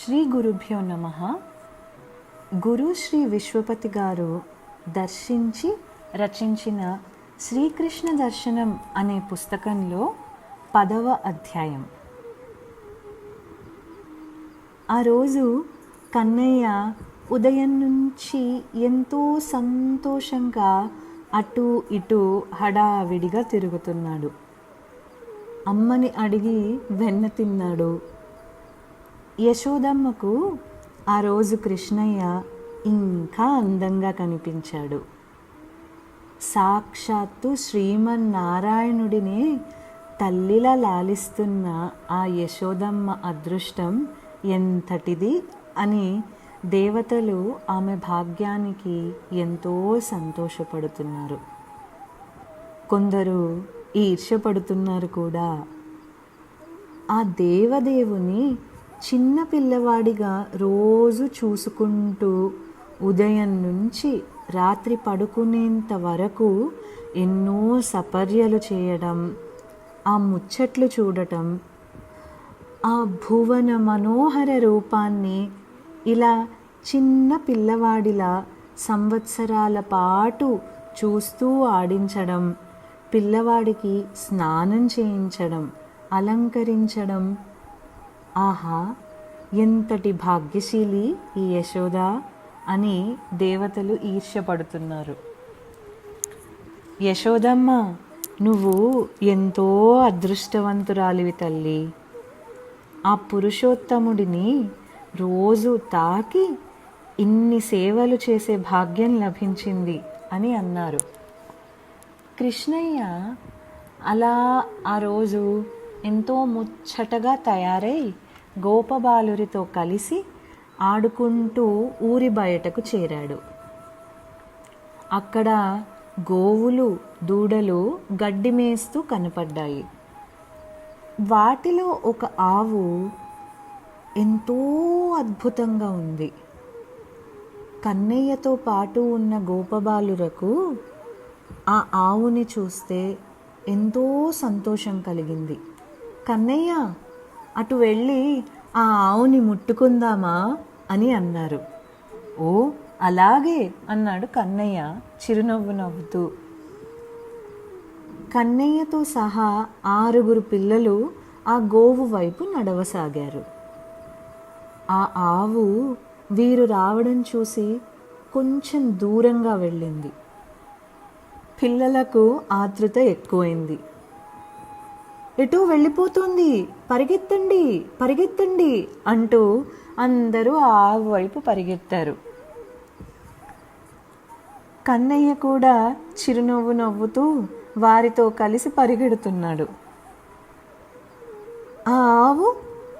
శ్రీ గురుభ్యో నమ. గురు శ్రీ విశ్వపతి గారు దర్శించి రచించిన శ్రీకృష్ణ దర్శనం అనే పుస్తకంలో పదవ అధ్యాయం. ఆ రోజు కన్నయ్య ఉదయం నుంచి ఎంతో సంతోషంగా అటు ఇటు హడావిడిగా తిరుగుతున్నాడు. అమ్మని అడిగి వెన్న తిన్నాడు. యశోదమ్మకు ఆ రోజు కృష్ణయ్య ఇంకా అందంగా కనిపించాడు. సాక్షాత్తు శ్రీమన్నారాయణుడినే తల్లిలా లాలిస్తున్న ఆ యశోదమ్మ అదృష్టం ఎంతటిది అని దేవతలు ఆమె భాగ్యానికి ఎంతో సంతోషపడుతున్నారు. కొందరు ఈర్ష్యపడుతున్నారు కూడా. ఆ దేవదేవుని చిన్న పిల్లవాడిగా రోజు చూసుకుంటూ ఉదయం నుంచి రాత్రి పడుకునేంత వరకు ఎన్నో సపర్యలు చేయడం ఆ ముచ్చట్లు చూడటం ఆ భువన మనోహర రూపాన్ని ఇలా చిన్న పిల్లవాడిలా సంవత్సరాల పాటు చూస్తూ ఆడించడం పిల్లవాడికి స్నానం చేయించడం అలంకరించడం ఆహా ఎంతటి భాగ్యశీలి ఈ యశోద అని దేవతలు ఈర్ష్యపడుతున్నారు. యశోదమ్మ నువ్వు ఎంతో అదృష్టవంతురాలివి తల్లి. ఆ పురుషోత్తముడిని రోజు తాకి ఇన్ని సేవలు చేసే భాగ్యం లభించింది అని అన్నారు. కృష్ణయ్య అలా ఆ రోజు ఎంతో ముచ్చటగా తయారై గోపబాలురితో కలిసి ఆడుకుంటూ ఊరి బయటకు చేరాడు. అక్కడ గోవులు దూడలు గడ్డి మేస్తూ కనపడ్డాయి. వాటిలో ఒక ఆవు ఎంతో అద్భుతంగా ఉంది. కన్నయ్యతో పాటు ఉన్న గోపబాలురకు ఆ ఆవుని చూస్తే ఎంతో సంతోషం కలిగింది. కన్నయ్య అటు వెళ్ళి ఆ ఆవుని ముట్టుకుందామా? అని అన్నారు. ఓ అలాగే అన్నాడు కన్నయ్య చిరునవ్వు నవ్వుతూ. కన్నయ్యతో సహా ఆరుగురు పిల్లలు ఆ గోవు వైపు నడవసాగారు. ఆ ఆవు వీరు రావడం చూసి కొంచెం దూరంగా వెళ్ళింది. పిల్లలకు ఆతృత ఎక్కువైంది. ఎటో వెళ్ళిపోతుంది. పరిగెత్తండి పరిగెత్తండి అంటూ అందరూ ఆ ఆవు వైపు పరిగెత్తారు. కన్నయ్య కూడా చిరునవ్వు నవ్వుతూ వారితో కలిసి పరిగెడుతున్నాడు. ఆ ఆవు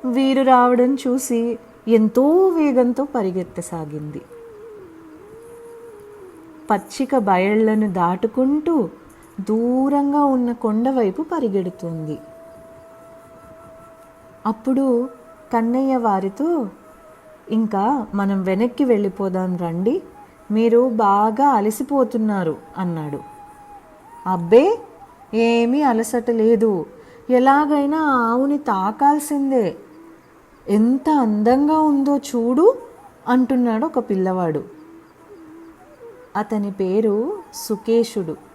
వీరు రావడం చూసి ఎంతో వేగంతో పరిగెత్తసాగింది. పచ్చిక బయళ్ళను దాటుకుంటూ దూరంగా ఉన్న కొండ వైపు పరిగెడుతుంది. అప్పుడు కన్నయ్య వారితో ఇంకా మనం వెనక్కి వెళ్ళిపోదాం రండి మీరు బాగా అలసిపోతున్నారు అన్నాడు. అబ్బే ఏమీ అలసట లేదు. ఎలాగైనా ఆవుని తాకాల్సిందే. ఎంత అందంగా ఉందో చూడు అంటున్నాడు ఒక పిల్లవాడు. అతని పేరు సుకేషుడు.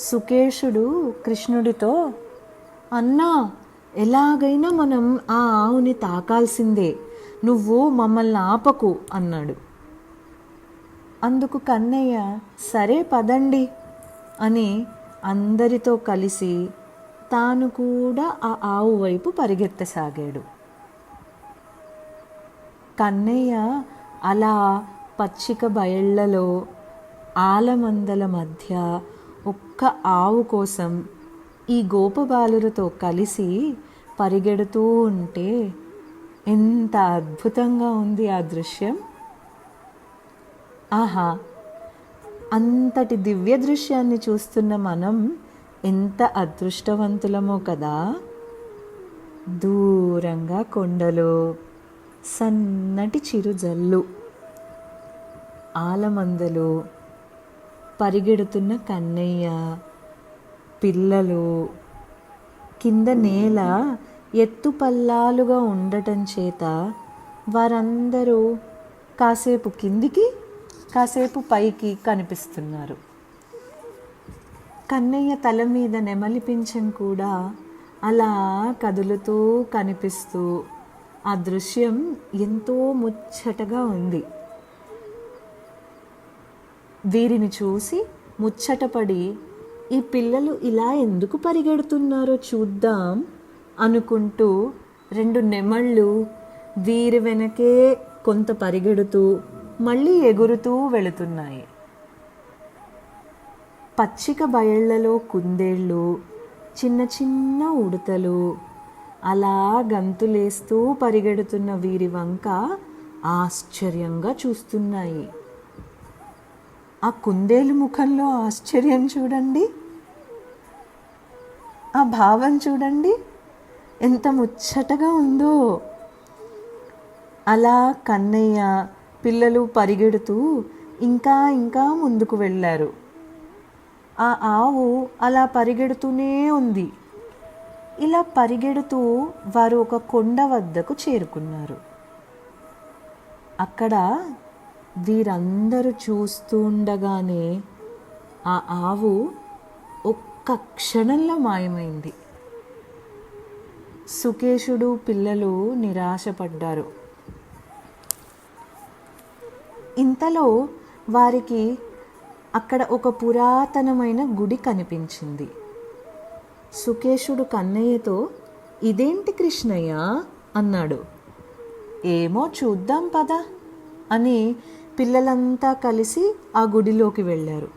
సుకేషుడు కృష్ణుడితో అన్నా ఎలాగైనా మనం ఆ ఆవుని తాకాల్సిందే. నువ్వు మమ్మల్ని ఆపకు అన్నాడు. అందుకు కన్నయ్య సరే పదండి అని అందరితో కలిసి తాను కూడా ఆ ఆవు వైపు పరిగెత్తసాగాడు. కన్నయ్య అలా పచ్చిక బయళ్ళలో ఆలమందల మధ్య ఒక్క ఆవు కోసం ఈ గోపబాలులతో కలిసి పరిగెడుతూ ఉంటే ఎంత అద్భుతంగా ఉంది ఆ దృశ్యం. ఆహా అంతటి దివ్య దృశ్యాన్ని చూస్తున్న మనం ఎంత అదృష్టవంతులమో కదా. దూరంగా కొండలు సన్నటి చిరుజల్లు ఆలమందలు పరిగెడుతున్న కన్నయ్య పిల్లలు కింద నేల ఎత్తుపల్లాలుగా ఉండటం చేత వారందరూ కాసేపు కిందికి కాసేపు పైకి కనిపిస్తున్నారు. కన్నయ్య తల మీద నెమలిపించం కూడా అలా కదులుతూ కనిపిస్తూ ఆ దృశ్యం ఎంతో ముచ్చటగా ఉంది. వీరిని చూసి ముచ్చటపడి ఈ పిల్లలు ఇలా ఎందుకు పరిగెడుతున్నారో చూద్దాం అనుకుంటూ రెండు నెమళ్ళు వీరి వెనకే కొంత పరిగెడుతూ మళ్ళీ ఎగురుతూ వెళుతున్నాయి. పచ్చిక బయళ్ళలో కుందేళ్ళు చిన్న చిన్న ఉడతలు అలా గంతులేస్తూ పరిగెడుతున్న వీరి వంక ఆశ్చర్యంగా చూస్తున్నాయి. ఆ కుందేలు ముఖంలో ఆశ్చర్యం చూడండి. ఆ భావం చూడండి. ఎంత ముచ్చటగా ఉందో. అలా కన్నయ్య పిల్లలు పరిగెడుతూ ఇంకా ఇంకా ముందుకు వెళ్ళారు. ఆ ఆవు అలా పరిగెడుతూనే ఉంది. ఇలా పరిగెడుతూ వారు ఒక కొండ వద్దకు చేరుకున్నారు. అక్కడ వీరందరూ చూస్తూ ఉండగానే ఆ ఆవు ఒక్క క్షణంలో మాయమైంది. సుకేషుడు పిల్లలు నిరాశపడ్డారు. ఇంతలో వారికి అక్కడ ఒక పురాతనమైన గుడి కనిపించింది. సుకేషుడు కన్నయ్యతో ఇదేంటి కృష్ణయ్య? అన్నాడు. ఏమో చూద్దాం పద అని పిల్లలంతా కలిసి ఆ గుడిలోకి వెళ్ళారు.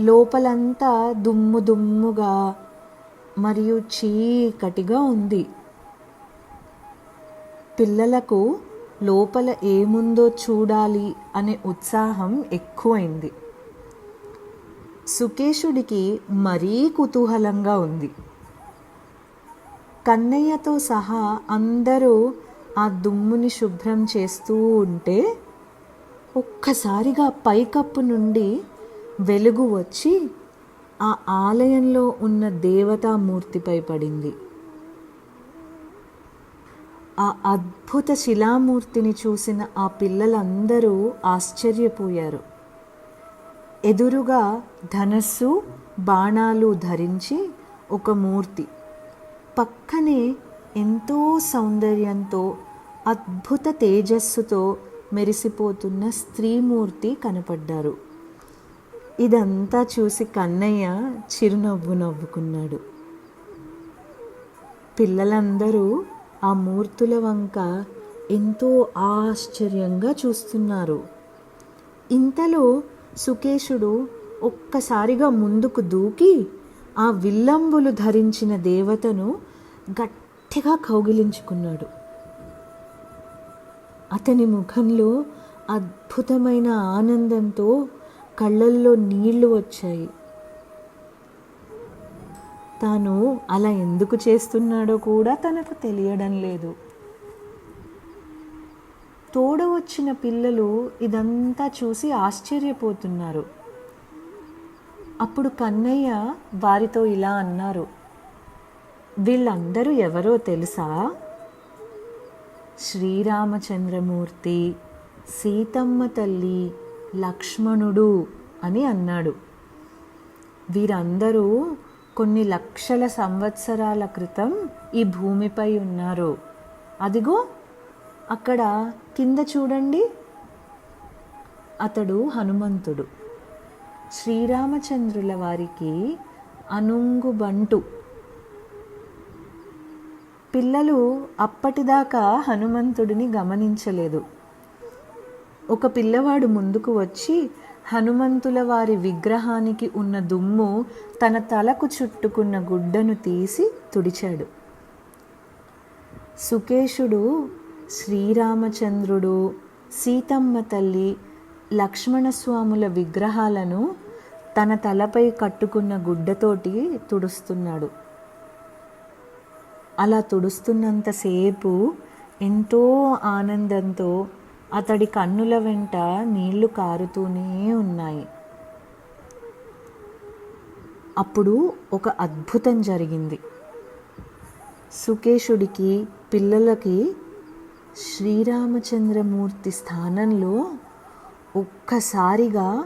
లోపలంతా దుమ్ము దుమ్ముగా మరియు చీకటిగా ఉంది. పిల్లలకు లోపల ఏముందో చూడాలి అనే ఉత్సాహం ఎక్కువైంది. సుకేశుడికి మరీ కుతూహలంగా ఉంది. కన్నయ్యతో సహా అందరూ ఆ దుమ్ముని శుభ్రం చేస్తూ ఉంటే ఒక్కసారిగా పైకప్పు నుండి వెలుగు వచ్చి ఆ ఆలయంలో ఉన్న దేవతామూర్తిపై పడింది. ఆ అద్భుత శిలామూర్తిని చూసిన ఆ పిల్లలందరూ ఆశ్చర్యపోయారు. ఎదురుగా ధనస్సు బాణాలు ధరించి ఒక మూర్తి. పక్కనే ఎంతో సౌందర్యంతో అద్భుత తేజస్సుతో మెరిసిపోతున్న స్త్రీమూర్తి కనపడ్డారు. ఇదంతా చూసి కన్నయ్య చిరునవ్వు నవ్వుకున్నాడు. పిల్లలందరూ ఆ మూర్తుల వంక ఎంతో ఆశ్చర్యంగా చూస్తున్నారు. ఇంతలో సుకేశుడు ఒక్కసారిగా ముందుకు దూకి ఆ విల్లంబులు ధరించిన దేవతను గట్టిగా కౌగిలించుకున్నాడు. అతని ముఖంలో అద్భుతమైన ఆనందంతో కళ్ళల్లో నీళ్ళు వచ్చాయి. తాను అలా ఎందుకు చేస్తున్నాడో కూడా తనకు తెలియడం లేదు. తోడ వచ్చిన పిల్లలు ఇదంతా చూసి ఆశ్చర్యపోతున్నారు. అప్పుడు కన్నయ్య వారితో ఇలా అన్నారు. వీళ్ళందరూ ఎవరో తెలుసా? శ్రీరామచంద్రమూర్తి సీతమ్మ తల్లి లక్ష్మణుడు అని అన్నాడు. వీరందరూ కొన్ని లక్షల సంవత్సరాల క్రితం ఈ భూమిపై ఉన్నారు. అదిగో అక్కడ కింద చూడండి. అతడు హనుమంతుడు. శ్రీరామచంద్రుల వారికి అనుంగుబంటు పిల్లలు అప్పటిదాకా హనుమంతుడిని గమనించలేదు. ఒక పిల్లవాడు ముందుకు వచ్చి హనుమంతుల వారి విగ్రహానికి ఉన్న దుమ్ము తన తలకు చుట్టుకున్న గుడ్డను తీసి తుడిచాడు. సుకేశుడు శ్రీరామచంద్రుడు సీతమ్మ తల్లి లక్ష్మణస్వాముల విగ్రహాలను తన తలపై కట్టుకున్న గుడ్డతోటి తుడుస్తున్నాడు. అలా తుడుస్తున్నంతసేపు ఎంతో ఆనందంతో అతడి కన్నుల వెంట నీళ్ళు కారుతూనే ఉన్నాయి. అప్పుడు ఒక అద్భుతం జరిగింది. సుకేశుడికి పిల్లలకి శ్రీరామచంద్రమూర్తి స్థానంలో ఒక్కసారిగా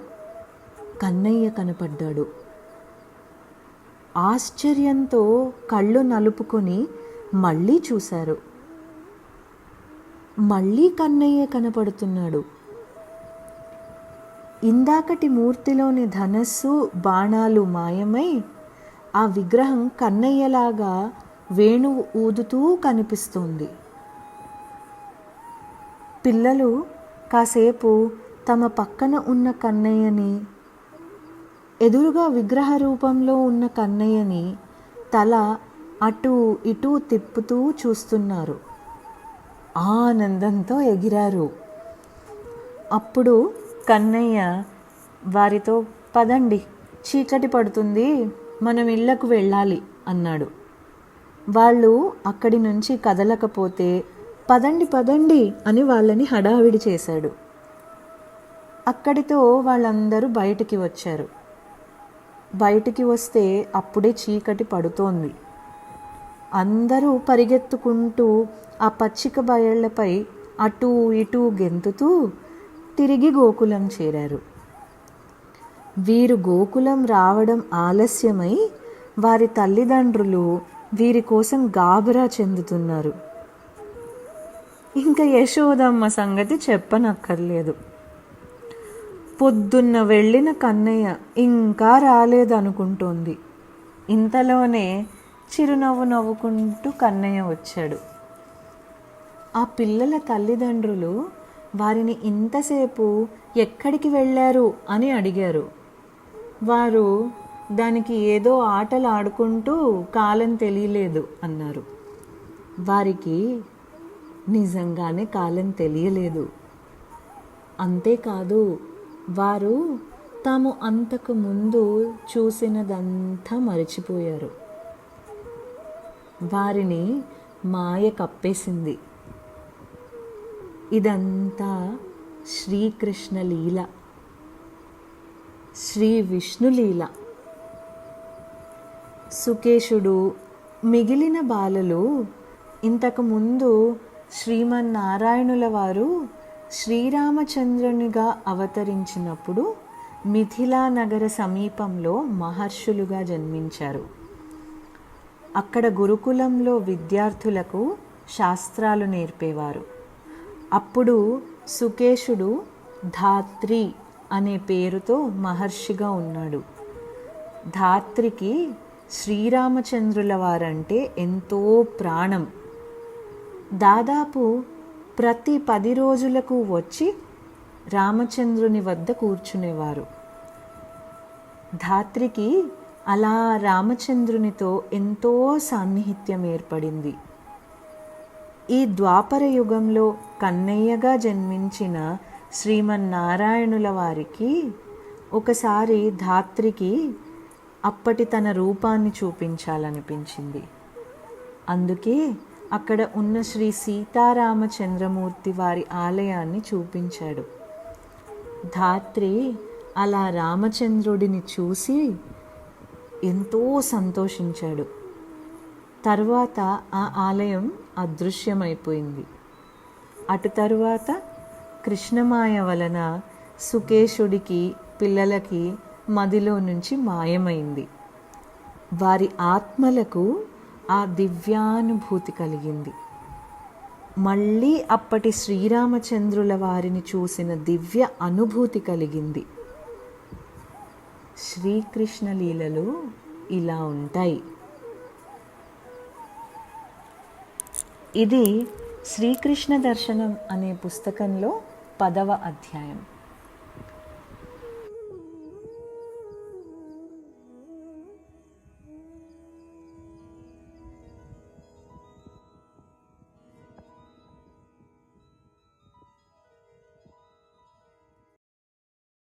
కన్నయ్య కనపడ్డాడు. ఆశ్చర్యంతో కళ్ళు నలుపుకొని మళ్ళీ చూశారు. మళ్ళీ కన్నయ్య కనపడుతున్నాడు. ఇందాకటి మూర్తిలోని ధనస్సు బాణాలు మాయమై ఆ విగ్రహం కన్నయ్యలాగా వేణువు ఊదుతూ కనిపిస్తోంది. పిల్లలు కాసేపు తమ పక్కన ఉన్న కన్నయ్యని ఎదురుగా విగ్రహ రూపంలో ఉన్న కన్నయ్యని తల అటు ఇటు తిప్పుతూ చూస్తున్నారు. ఆనందంతో ఎగిరారు. అప్పుడు కన్నయ్య వారితో పదండి చీకటి పడుతుంది మనం ఇళ్ళకు వెళ్ళాలి అన్నాడు. వాళ్ళు అక్కడి నుంచి కదలకపోతే పదండి పదండి అని వాళ్ళని హడావిడి చేశాడు. అక్కడితో వాళ్ళందరూ బయటికి వచ్చారు. బయటికి వస్తే అప్పుడే చీకటి పడుతోంది. అందరూ పరిగెత్తుకుంటూ ఆ పచ్చిక బయళ్ళపై అటూ ఇటూ గెంతుతూ తిరిగి గోకులం చేరారు. వీరు గోకులం రావడం ఆలస్యమై వారి తల్లిదండ్రులు వీరి కోసం గాబరా చెందుతున్నారు. ఇంకా యశోదమ్మ సంగతి చెప్పనక్కర్లేదు. పొద్దున్న వెళ్ళిన కన్నయ్య ఇంకా రాలేదనుకుంటోంది. ఇంతలోనే చిరునవ్వు నవ్వుకుంటూ కన్నయ్య వచ్చాడు. ఆ పిల్లల తల్లిదండ్రులు వారిని ఇంతసేపు ఎక్కడికి వెళ్ళారు అని అడిగారు. వారు దానికి ఏదో ఆటలు ఆడుకుంటూ కాలం తెలియలేదు అన్నారు. వారికి నిజంగానే కాలం తెలియలేదు. అంతేకాదు వారు తాము అంతకు ముందు చూసినదంతా మరిచిపోయారు. వారిని మాయ కప్పేసింది. ఇదంతా శ్రీకృష్ణ లీల. శ్రీ విష్ణు లీల. మిగిలిన బాలలు ఇంతకుముందు శ్రీమన్నారాయణుల వారు శ్రీరామచంద్రునిగా అవతరించినప్పుడు మిథిలా నగర సమీపంలో మహర్షులుగా జన్మించారు. అక్కడ గురుకులంలో విద్యార్థులకు శాస్త్రాలు నేర్పేవారు. అప్పుడు సుకేశుడు ధాత్రి అనే పేరుతో మహర్షిగా ఉన్నాడు. ధాత్రికి శ్రీరామచంద్రుల వారంటే ఎంతో ప్రాణం. దాదాపు ప్రతి పది రోజులకు వచ్చి రామచంద్రుని వద్ద కూర్చునేవారు. ధాత్రికి అలా రామచంద్రునితో ఎంతో సాన్నిహిత్యం ఏర్పడింది. ఈ ద్వాపర యుగంలో కన్నయ్యగా జన్మించిన శ్రీమన్నారాయణుల వారికి ఒకసారి ధాత్రికి అప్పటి తన రూపాన్ని చూపించాలనిపించింది. అందుకే అక్కడ ఉన్న శ్రీ సీతారామచంద్రమూర్తి వారి ఆలయాన్ని చూపించాడు. ధాత్రి అలా రామచంద్రుడిని చూసి ఎంతో సంతోషించాడు. తర్వాత ఆ ఆలయం అదృశ్యమైపోయింది. అటు తరువాత కృష్ణమాయ వలన సుకేశుడికి పిల్లలకి మదిలో నుంచి మాయమైంది. వారి ఆత్మలకు ఆ దివ్యానుభూతి కలిగింది. మళ్ళీ అప్పటి శ్రీరామచంద్రుల వారిని చూసిన దివ్య అనుభూతి కలిగింది. శ్రీకృష్ణ లీలలు ఇలా ఉంటాయి. ఇది శ్రీకృష్ణ దర్శనం అనే పుస్తకంలో పదవ అధ్యాయం.